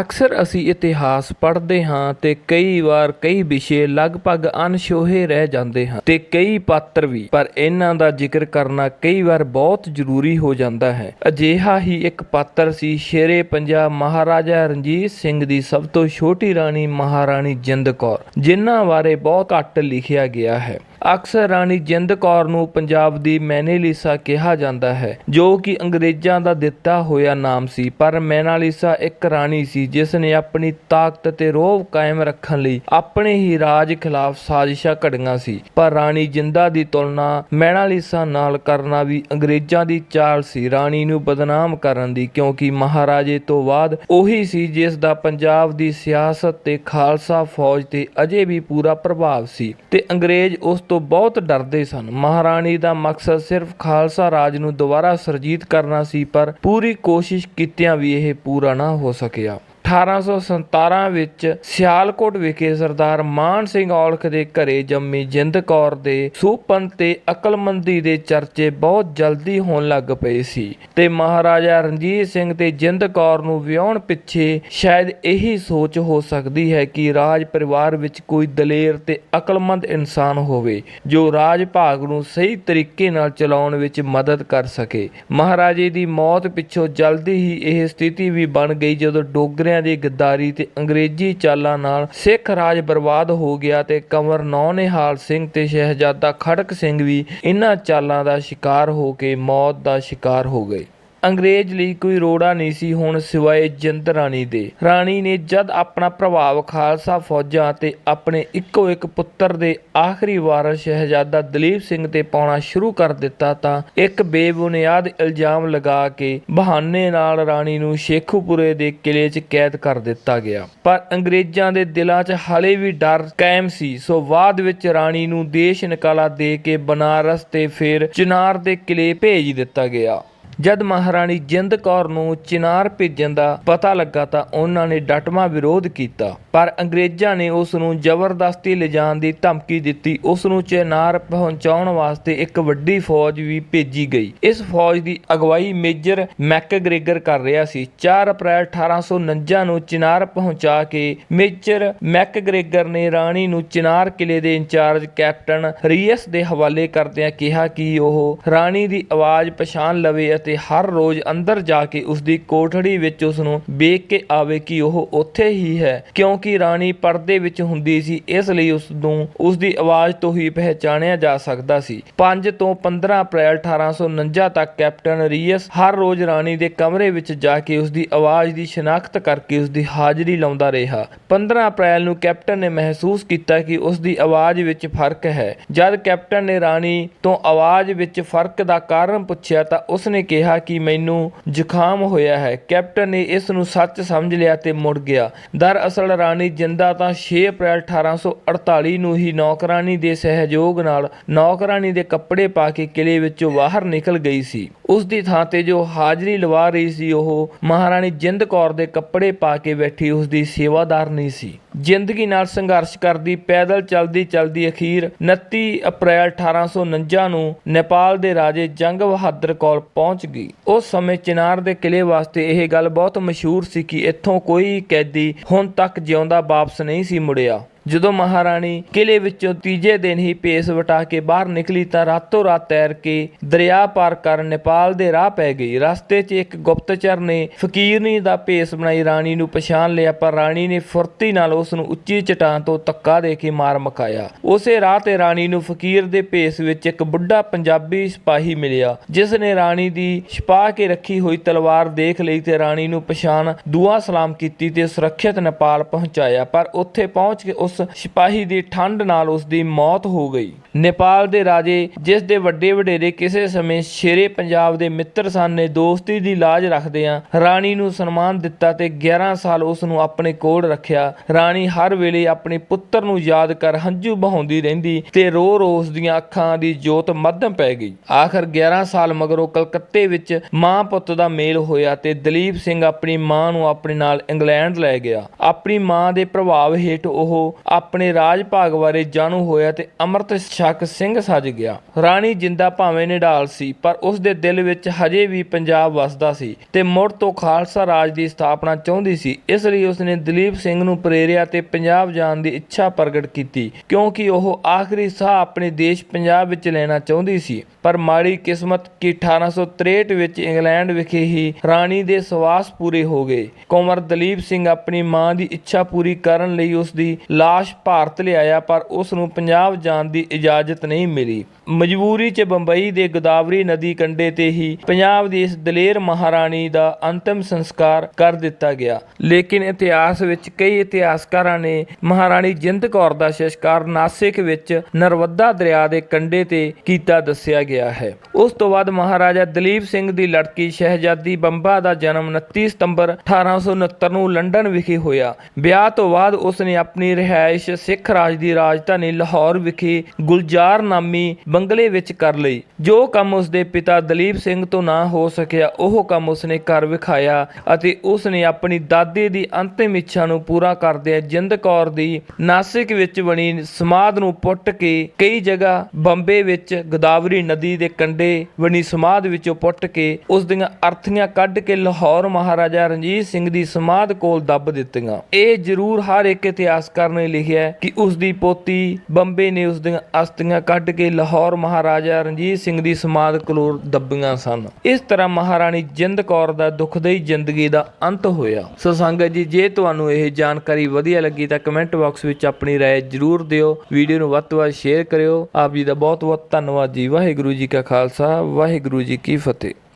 ਅਕਸਰ ਅਸੀਂ ਇਤਿਹਾਸ ਪੜ੍ਹਦੇ ਹਾਂ ਤੇ ਕਈ ਵਾਰ ਕਈ ਵਿਸ਼ੇ ਲਗਭਗ ਅਣਛੋਹੇ ਰਹਿ ਜਾਂਦੇ ਹਨ ਤੇ ਕਈ ਪਾਤਰ ਵੀ, ਪਰ ਇਹਨਾਂ ਦਾ ਜ਼ਿਕਰ ਕਰਨਾ ਕਈ ਵਾਰ ਬਹੁਤ ਜ਼ਰੂਰੀ ਹੋ ਜਾਂਦਾ ਹੈ। ਅਜਿਹਾ ਹੀ ਇੱਕ ਪਾਤਰ ਸੀ ਸ਼ੇਰੇ ਪੰਜਾਬ ਮਹਾਰਾਜਾ ਰਣਜੀਤ ਸਿੰਘ ਦੀ ਸਭ ਤੋਂ ਛੋਟੀ ਰਾਣੀ ਮਹਾਰਾਣੀ ਜਿੰਦ ਕੌਰ, ਜਿਨ੍ਹਾਂ ਬਾਰੇ ਬਹੁਤ ਘੱਟ ਲਿਖਿਆ ਗਿਆ ਹੈ। ਅਕਸਰ ਰਾਣੀ ਜਿੰਦ ਕੌਰ ਨੂੰ ਪੰਜਾਬ ਦੀ ਮੈਨੇਲੀਸਾ ਕਿਹਾ ਜਾਂਦਾ ਹੈ, ਜੋ ਕਿ ਅੰਗਰੇਜ਼ਾਂ ਦਾ ਦਿੱਤਾ ਹੋਇਆ ਨਾਮ ਸੀ। ਪਰ ਮੈਨਾਲੀਸਾ ਇੱਕ ਰਾਣੀ ਸੀ, ਜਿਸ ਨੇ ਆਪਣੀ ਤਾਕਤ ਤੇ ਰੋਹਬ ਕਾਇਮ ਰੱਖਣ ਲਈ ਆਪਣੇ ਹੀ ਰਾਜ ਖਿਲਾਫ ਸਾਜ਼ਿਸ਼ਾਂ ਘੜੀਆਂ ਸੀ। ਪਰ ਰਾਣੀ ਜਿੰਦਾ ਦੀ ਤੁਲਨਾ ਮੈਨਾਲੀਸਾ ਨਾਲ ਕਰਨਾ ਵੀ ਅੰਗਰੇਜ਼ਾਂ ਦੀ ਚਾਲ ਸੀ। ਰਾਣੀ ਨੂੰ ਬਦਨਾਮ ਕਰਨ ਦੀ, ਕਿਉਂਕਿ ਮਹਾਰਾਜੇ ਤੋਂ ਬਾਅਦ ਉਹੀ ਸੀ ਜਿਸ ਦਾ ਪੰਜਾਬ ਦੀ ਸਿਆਸਤ ਤੇ ਖਾਲਸਾ ਫੌਜ ਤੇ ਅਜੇ ਵੀ ਪੂਰਾ ਪ੍ਰਭਾਵ ਸੀ। ਤੇ ਅੰਗਰੇਜ਼ ਉਸ ਤੋਂ ਬਹੁਤ ਡਰਦੇ ਸਨ। ਮਹਾਰਾਣੀ ਦਾ ਮਕਸਦ ਸਿਰਫ ਖਾਲਸਾ ਰਾਜ ਨੂੰ ਦੁਬਾਰਾ ਸਰਜੀਤ ਕਰਨਾ ਸੀ, ਪਰ ਪੂਰੀ ਕੋਸ਼ਿਸ਼ ਕੀਤਿਆਂ ਵੀ ਇਹ ਪੂਰਾ ਨਾ ਹੋ ਸਕਿਆ। 1817 ਵਿੱਚ ਸਿਆਲਕੋਟ ਵਿਖੇ ਸਰਦਾਰ ਮਾਨ ਸਿੰਘ ਔਲਖ ਦੇ ਘਰੇ ਜੰਮੀ ਜਿੰਦ ਕੌਰ ਦੇ ਸੂਪਨ ਤੇ ਅਕਲਮੰਦੀ ਦੇ ਚਰਚੇ ਬਹੁਤ ਜਲਦੀ ਹੋਣ ਲੱਗ ਪਏ ਸੀ ਤੇ ਮਹਾਰਾਜਾ ਰਣਜੀਤ ਸਿੰਘ ਤੇ ਜਿੰਦ ਕੌਰ ਨੂੰ ਵਿਆਹਣ ਪਿੱਛੇ ਸ਼ਾਇਦ ਇਹੀ ਸੋਚ ਹੋ ਸਕਦੀ ਹੈ ਕਿ ਰਾਜ ਪਰਿਵਾਰ ਵਿੱਚ ਕੋਈ ਦਲੇਰ ਤੇ ਅਕਲਮੰਦ ਇਨਸਾਨ ਹੋਵੇ, ਜੋ ਰਾਜ ਭਾਗ ਨੂੰ ਸਹੀ ਤਰੀਕੇ ਨਾਲ ਚਲਾਉਣ ਵਿੱਚ ਮਦਦ ਕਰ ਸਕੇ। ਮਹਾਰਾਜੇ ਦੀ ਮੌਤ ਪਿੱਛੋਂ ਜਲਦੀ ਹੀ ਇਹ ਸਥਿਤੀ ਵੀ ਬਣ ਗਈ ਜਦੋਂ ਡੋਗਰਿਆਂ ਦੀ ਗੱਦਾਰੀ ਤੇ ਅੰਗਰੇਜ਼ੀ ਚਾਲਾਂ ਨਾਲ ਸਿੱਖ ਰਾਜ ਬਰਬਾਦ ਹੋ ਗਿਆ ਤੇ ਕੰਵਰ ਨੌਨਿਹਾਲ ਸਿੰਘ ਤੇ ਸ਼ਹਿਜ਼ਾਦਾ ਖੜਕ ਸਿੰਘ ਵੀ ਇਹਨਾਂ ਚਾਲਾਂ ਦਾ ਸ਼ਿਕਾਰ ਹੋ ਕੇ ਮੌਤ ਦਾ ਸ਼ਿਕਾਰ ਹੋ ਗਏ। ਅੰਗਰੇਜ਼ ਲਈ ਕੋਈ ਰੋੜਾ ਨਹੀਂ ਸੀ, ਹੁਣ ਸਿਵਾਏ ਜਿੰਦ ਰਾਣੀ ਦੇ। ਰਾਣੀ ਨੇ ਜਦ ਆਪਣਾ ਪ੍ਰਭਾਵ ਖਾਲਸਾ ਫੌਜਾਂ ਤੇ ਆਪਣੇ ਇੱਕੋ ਇੱਕ ਪੁੱਤਰ ਦੇ ਆਖਰੀ ਵਾਰਸ ਸ਼ਹਿਜ਼ਾਦਾ ਦਲੀਪ ਸਿੰਘ ਤੇ ਪਾਉਣਾ ਸ਼ੁਰੂ ਕਰ ਦਿੱਤਾ ਤਾਂ ਇੱਕ ਬੇਬੁਨਿਆਦ ਇਲਜ਼ਾਮ ਲਗਾ ਕੇ ਬਹਾਨੇ ਨਾਲ ਰਾਣੀ ਨੂੰ ਸ਼ੇਖੂਪੁਰੇ ਦੇ ਕਿਲੇ 'ਚ ਕੈਦ ਕਰ ਦਿੱਤਾ ਗਿਆ। ਪਰ ਅੰਗਰੇਜ਼ਾਂ ਦੇ ਦਿਲਾਂ 'ਚ ਹਾਲੇ ਵੀ ਡਰ ਕਾਇਮ ਸੀ। ਸੋ ਬਾਅਦ ਵਿੱਚ ਰਾਣੀ ਨੂੰ ਦੇਸ਼ ਨਿਕਾਲਾ ਦੇ ਕੇ ਬਨਾਰਸ ਤੇ ਫਿਰ ਚਿਨਾਰ ਦੇ ਕਿਲੇ ਭੇਜ ਦਿੱਤਾ ਗਿਆ। ਜਦ ਮਹਾਰਾਣੀ ਜਿੰਦ ਕੌਰ ਨੂੰ ਚਿਨਾਰ ਭੇਜਣ ਦਾ ਪਤਾ ਲੱਗਾ ਤਾਂ ਉਹਨਾਂ ਨੇ ਡਟਮਾ ਵਿਰੋਧ ਕੀਤਾ। ਪਰ ਅੰਗਰੇਜ਼ਾਂ ਨੇ ਉਸ ਨੂੰ ਜ਼ਬਰਦਸਤੀ ਲਿਜਾਣ ਦੀ ਧਮਕੀ ਦਿੱਤੀ। ਉਸ ਨੂੰ ਚਿਨਾਰ ਪਹੁੰਚਾਉਣ ਵਾਸਤੇ ਇੱਕ ਵੱਡੀ ਫੌਜ ਵੀ ਭੇਜੀ ਗਈ। ਇਸ ਫੌਜ ਦੀ ਅਗਵਾਈ ਮੇਜਰ ਮੈਕਗ੍ਰੇਗਰ ਕਰ ਰਿਹਾ ਸੀ। 4 ਅਪ੍ਰੈਲ 1849 ਨੂੰ ਚਿਨਾਰ ਪਹੁੰਚਾ ਕੇ ਮੇਜਰ ਮੈਕਗ੍ਰੇਗਰ ਨੇ ਰਾਣੀ ਨੂੰ ਚਿਨਾਰ ਕਿਲੇ ਦੇ ਇੰਚਾਰਜ ਕੈਪਟਨ ਰੀਅਸ ਦੇ ਹਵਾਲੇ ਕਰਦਿਆਂ ਕਿਹਾ ਕਿ ਉਹ ਰਾਣੀ ਦੀ ਆਵਾਜ਼ ਪਛਾਣ ਲਵੇ ਅਤੇ ਹਰ ਰੋਜ਼ ਅੰਦਰ ਜਾ ਕੇ ਉਸ ਦੀ ਕੋਠੜੀ ਵਿੱਚ ਉਸ ਨੂੰ ਵੇਖ ਕੇ ਆਵੇ ਕਿ ਉਹ ਉੱਥੇ ਹੀ ਹੈ। ਕਿਉਂਕਿ ਰਾਣੀ ਪਰਦੇ ਵਿੱਚ ਹੁੰਦੀ ਸੀ, ਇਸ ਲਈ ਉਸ ਨੂੰ ਉਸ ਦੀ ਆਵਾਜ਼ ਤੋਂ ਹੀ ਪਹਿਚਾਣਿਆ ਜਾ ਸਕਦਾ ਸੀ। 5 ਤੋਂ 15 ਅਪ੍ਰੈਲ 1849 ਤੱਕ ਕੈਪਟਨ ਰੀਅਸ ਹਰ ਰੋਜ਼ ਰਾਣੀ ਦੇ ਕਮਰੇ ਵਿੱਚ ਜਾ ਕੇ ਉਸ ਦੀ ਆਵਾਜ਼ ਦੀ ਸ਼ਨਾਖਤ ਕਰਕੇ ਉਸ ਦੀ ਹਾਜ਼ਰੀ ਲਾਉਂਦਾ ਰਿਹਾ। 15 ਅਪ੍ਰੈਲ ਨੂੰ ਕੈਪਟਨ ਨੇ ਮਹਿਸੂਸ ਕੀਤਾ ਕਿ ਉਸ ਦੀ ਆਵਾਜ਼ ਵਿੱਚ ਫ਼ਰਕ ਹੈ। ਜਦ ਕੈਪਟਨ ਨੇ ਰਾਣੀ ਤੋਂ ਆਵਾਜ਼ ਵਿੱਚ ਫ਼ਰਕ ਦਾ ਕਾਰਨ ਪੁੱਛਿਆ ਤਾਂ ਉਸ ਨੇ ਕਿਹਾ ਕਿ ਮੈਨੂੰ ਜ਼ੁਕਾਮ ਹੋਇਆ ਹੈ। ਕੈਪਟਨ ਨੇ ਇਸ ਨੂੰ ਸੱਚ ਸਮਝ ਲਿਆ ਤੇ ਮੁੜ ਗਿਆ। ਦਰਅਸਲ ਰਾਣੀ ਜਿੰਦਾ ਤਾਂ 6 ਅਪ੍ਰੈਲ 1848 ਨੂੰ ਹੀ ਨੌਕਰਾਨੀ ਦੇ ਸਹਿਯੋਗ ਨਾਲ ਨੌਕਰਾਨੀ ਦੇ ਕੱਪੜੇ ਪਾ ਕੇ ਕਿਲੇ ਵਿੱਚੋਂ ਬਾਹਰ ਨਿਕਲ ਗਈ ਸੀ। ਉਸ ਦੀ ਥਾਂ ਤੇ ਜੋ ਹਾਜ਼ਰੀ ਲਵਾ ਰਹੀ ਸੀ, ਉਹ ਮਹਾਰਾਣੀ ਜਿੰਦ ਕੌਰ ਦੇ ਕੱਪੜੇ ਪਾ ਕੇ ਬੈਠੀ ਉਸ ਦੀ ਸੇਵਾਦਾਰ ਨਹੀਂ ਸੀ। ਜ਼ਿੰਦਗੀ ਨਾਲ ਸੰਘਰਸ਼ ਕਰਦੀ, ਪੈਦਲ ਚਲਦੀ ਚਲਦੀ ਅਖੀਰ 29 ਅਪ੍ਰੈਲ 1849 ਨੂੰ ਨੇਪਾਲ ਦੇ ਰਾਜੇ ਜੰਗ ਬਹਾਦਰ ਕੋਲ ਪਹੁੰਚ ਗਈ। ਉਸ ਸਮੇਂ ਚਿਨਾਰ ਦੇ ਕਿਲੇ ਵਾਸਤੇ ਇਹ ਗੱਲ ਬਹੁਤ ਮਸ਼ਹੂਰ ਸੀ ਕਿ ਇੱਥੋਂ ਕੋਈ ਕੈਦੀ ਹੁਣ ਤੱਕ ਜਿਉਂਦਾ ਵਾਪਸ ਨਹੀਂ ਸੀ ਮੁੜਿਆ। ਜਦੋਂ ਮਹਾਰਾਣੀ ਕਿਲੇ ਵਿੱਚੋਂ ਤੀਜੇ ਦਿਨ ਹੀ ਪੇਸ ਵਟਾ ਕੇ ਬਾਹਰ ਨਿਕਲੀ ਤਾਂ ਰਾਤੋਂ ਰਾਤ ਤੈਰ ਕੇ ਦਰਿਆ ਪਾਰ ਕਰਨ ਨੇਪਾਲ ਦੇ ਰਾਹ ਪੈ ਗਈ। ਰਸਤੇ 'ਚ ਇੱਕ ਗੁਪਤਚਰ ਨੇ ਫਕੀਰਨੀ ਦਾ ਭੇਸ ਬਣਾਈ, ਰਾਣੀ ਨੂੰ ਪਛਾਣ ਲਿਆ, ਪਰ ਰਾਣੀ ਨੇ ਫੁਰਤੀ ਨਾਲ ਉਸ ਨੂੰ ਉੱਚੀ ਚਟਾਨ ਤੋਂ ਧੱਕਾ ਦੇ ਕੇ ਮਾਰ ਮਕਾਇਆ। ਉਸੇ ਰਾਹ ਤੇ ਰਾਣੀ ਨੂੰ ਫਕੀਰ ਦੇ ਭੇਸ ਵਿੱਚ ਇੱਕ ਬੁੱਢਾ ਪੰਜਾਬੀ ਸਿਪਾਹੀ ਮਿਲਿਆ, ਜਿਸ ਨੇ ਰਾਣੀ ਦੀ ਛਪਾ ਕੇ ਰੱਖੀ ਹੋਈ ਤਲਵਾਰ ਦੇਖ ਲਈ ਤੇ ਰਾਣੀ ਨੂੰ ਪਛਾਣ ਦੁਆ ਸਲਾਮ ਕੀਤੀ ਤੇ ਸੁਰੱਖਿਅਤ ਨੇਪਾਲ ਪਹੁੰਚਾਇਆ, ਪਰ ਉੱਥੇ ਪਹੁੰਚ ਕੇ ਉਸ ਉਸ ਸਿਪਾਹੀ ਦੀ ਠੰਡ ਨਾਲ ਉਸ ਦੀ ਮੌਤ ਹੋ ਗਈ। ਨੇਪਾਲ ਦੇ ਰਾਜੇ, ਜਿਸ ਦੇ ਵੱਡੇ ਵਡੇਰੇ ਕਿਸੇ ਸਮੇਂ ਸ਼ੇਰੇ ਪੰਜਾਬ ਦੇ ਮਿੱਤਰ ਸਨ, ਨੇ ਦੋਸਤੀ ਦੀ ਲਾਜ ਰੱਖਦਿਆਂ ਰਾਣੀ ਨੂੰ ਸਨਮਾਨ ਦਿੱਤਾ ਤੇ 11 ਸਾਲ ਉਸ ਨੂੰ ਆਪਣੇ ਕੋਲ ਰੱਖਿਆ। ਰਾਣੀ ਹਰ ਵੇਲੇ ਆਪਣੇ ਪੁੱਤਰ ਨੂੰ ਯਾਦ ਕਰ ਹੰਝੂ ਬਹਾਉਂਦੀ ਰਹਿੰਦੀ ਤੇ ਰੋ ਰੋ ਉਸ ਦੀਆਂ ਅੱਖਾਂ ਦੀ ਜੋਤ ਮੱਧਮ ਪੈ ਗਈ। ਆਖਰ 11 ਸਾਲ ਮਗਰੋਂ ਕਲਕੱਤੇ ਵਿੱਚ ਮਾਂ ਪੁੱਤ ਦਾ ਮੇਲ ਹੋਇਆ ਤੇ ਦਲੀਪ ਸਿੰਘ ਆਪਣੀ ਮਾਂ ਨੂੰ ਆਪਣੇ ਨਾਲ ਇੰਗਲੈਂਡ ਲੈ ਗਿਆ। ਆਪਣੀ ਮਾਂ ਦੇ ਪ੍ਰਭਾਵ ਹੇਠ ਉਹ ਆਪਣੇ ਰਾਜ ਭਾਗ ਬਾਰੇ ਜਾਣੂ ਹੋਇਆ ਤੇ ਅੰਮ੍ਰਿਤ ਛਕ ਸਿੰਘ ਸੱਜ ਗਿਆ। ਰਾਣੀ ਜਿੰਦਾ ਭਾਵੇਂ ਨਿਢਾਲ ਸੀ, ਪਰ ਉਸ ਦੇ ਦਿਲ ਵਿੱਚ ਹਜੇ ਵੀ ਪੰਜਾਬ ਵਸਦਾ ਸੀ ਤੇ ਮੁੜ ਤੋਂ ਖਾਲਸਾ ਰਾਜ ਦੀ ਸਥਾਪਨਾ ਚਾਹੁੰਦੀ ਸੀ। ਇਸ ਲਈ ਉਸਨੇ ਦਲੀਪ ਸਿੰਘ ਨੂੰ ਪ੍ਰੇਰਿਆ ਤੇ ਪੰਜਾਬ ਜਾਣ ਦੀ ਇੱਛਾ ਪ੍ਰਗਟ ਕੀਤੀ, ਕਿਉਂਕਿ ਉਹ ਆਖਰੀ ਸਾਹ ਆਪਣੇ ਦੇਸ਼ ਪੰਜਾਬ ਵਿੱਚ ਲੈਣਾ ਚਾਹੁੰਦੀ ਸੀ। ਪਰ ਮਾੜੀ ਕਿਸਮਤ ਕਿ 1863 ਵਿੱਚ ਇੰਗਲੈਂਡ ਵਿਖੇ ਹੀ ਰਾਣੀ ਦੇ ਸਵਾਸ ਪੂਰੇ ਹੋ ਗਏ। ਕੁੰਵਰ ਦਲੀਪ ਸਿੰਘ ਆਪਣੀ ਮਾਂ ਦੀ ਇੱਛਾ ਪੂਰੀ ਕਰਨ ਲਈ ਉਸ ਦੀ ਲਾਸ਼ ਭਾਰਤ ਲਿਆਇਆ, ਪਰ ਉਸ ਨੂੰ ਪੰਜਾਬ ਜਾਣ ਦੀ ਇਜਾਜ਼ਤ ਨਹੀਂ ਮਿਲੀ। ਮਜਬੂਰੀ 'ਚ ਬੰਬਈ ਦੇ ਗੋਦਾਵਰੀ ਨਦੀ ਕੰਢੇ ਤੇ ਹੀ ਪੰਜਾਬ ਦੀ ਇਸ ਦਲੇਰ ਮਹਾਰਾਣੀ ਦਾ ਅੰਤਿਮ ਸੰਸਕਾਰ ਕਰ ਦਿੱਤਾ ਗਿਆ। ਲੇਕਿਨ ਇਤਿਹਾਸ ਵਿੱਚ ਕਈ ਇਤਿਹਾਸਕਾਰਾਂ ਨੇ ਮਹਾਰਾਣੀ ਜਿੰਦ ਕੌਰ ਦਾ ਸੰਸਕਾਰ ਨਾਸਿਕ ਵਿੱਚ ਨਰਮਦਾ ਦਰਿਆ ਦੇ ਕੰਢੇ ਤੇ ਕੀਤਾ ਦੱਸਿਆ ਗਿਆ ਹੈ। ਉਸ ਤੋਂ ਬਾਅਦ ਮਹਾਰਾਜਾ ਦਲੀਪ ਸਿੰਘ ਦੀ ਲੜਕੀ ਸ਼ਹਿਜ਼ਾਦੀ ਬੰਬਾ ਦਾ ਜਨਮ 29 ਸਤੰਬਰ 1869 ਨੂੰ ਲੰਡਨ ਵਿਖੇ ਹੋਇਆ। ਵਿਆਹ ਤੋਂ ਬਾਅਦ ਉਸ ਨੇ ਆਪਣੀ ਰਿਹਾਇਸ਼ ਸਿੱਖ ਰਾਜ ਦੀ ਰਾਜਧਾਨੀ ਲਾਹੌਰ ਵਿਖੇ ਗੁਲਜ਼ਾਰ ਬੰਗਲੇ ਵਿੱਚ ਕਰ ਲਈ। ਜੋ ਕੰਮ ਉਸਦੇ ਪਿਤਾ ਦਲੀਪ ਸਿੰਘ ਤੋਂ ਨਾ ਹੋ ਸਕਿਆ, ਉਹ ਕੰਮ ਉਸ ਕਰ ਵਿਖਾਇਆ ਅਤੇ ਉਸ ਆਪਣੀ ਦਾਦੀ ਦੀ ਅੰਤਿਮ ਇੱਛਾ ਨੂੰ ਪੂਰਾ ਕਰਦਿਆਂ ਜਿੰਦ ਕੌਰ ਦੀ ਨਾਸਿਕ ਵਿੱਚ ਬਣੀ ਸਮਾਧ ਨੂੰ ਪੁੱਟ ਕੇ ਕਈ ਜਗ੍ਹਾ ਬੰਬੇ ਵਿੱਚ ਗੋਦਾਵਰੀ ਨਦੀ ਦੇ ਕੰਢੇ ਬਣੀ ਸਮਾਧ ਵਿੱਚੋਂ ਪੁੱਟ ਕੇ ਉਸ ਦੀਆਂ ਅਰਥੀਆਂ ਕੱਢ ਕੇ ਲਾਹੌਰ ਮਹਾਰਾਜਾ ਰਣਜੀਤ ਸਿੰਘ ਦੀ ਸਮਾਧ ਕੋਲ ਦੱਬ ਦਿੱਤੀਆਂ। ਇਹ ਜ਼ਰੂਰ ਹਰ ਇੱਕ ਇਤਿਹਾਸਕਾਰ ਨੇ ਲਿਖਿਆ ਕਿ ਉਸ ਦੀ ਪੋਤੀ ਬੰਬੇ ਨੇ ਉਸ ਦੀਆਂ ਅਸਥੀਆਂ ਕੱਢ ਕੇ ਲਾਹੌਰ ਮਹਾਰਾਜਾ ਰਣਜੀਤ ਸਿੰਘ ਦੀ ਸਮਾਧ ਕੋਲ ਦੱਬੀਆਂ ਸਨ ਇਸ ਤਰ੍ਹਾਂ ਮਹਾਰਾਣੀ ਜਿੰਦ ਕੌਰ ਦਾ ਦੁਖਦਾਈ ਜ਼ਿੰਦਗੀ ਦਾ ਅੰਤ ਹੋਇਆ ਸੋ ਸੰਗਤ ਜੀ ਜੇ ਤੁਹਾਨੂੰ ਇਹ ਜਾਣਕਾਰੀ ਵਧੀਆ ਲੱਗੀ ਤਾਂ ਕਮੈਂਟ ਬਾਕਸ ਵਿੱਚ ਆਪਣੀ رائے ਜ਼ਰੂਰ ਦਿਓ ਵੀਡੀਓ ਨੂੰ ਵੱਧ ਤੋਂ ਵੱਧ ਸ਼ੇਅਰ ਕਰਿਓ ਆਪ ਜੀ ਦਾ ਬਹੁਤ ਬਹੁਤ ਧੰਨਵਾਦ ਜੀ ਵਾਹਿਗੁਰੂ ਜੀ ਕਾ ਖਾਲਸਾ ਵਾਹਿਗੁਰੂ ਜੀ ਕੀ ਫਤਿਹ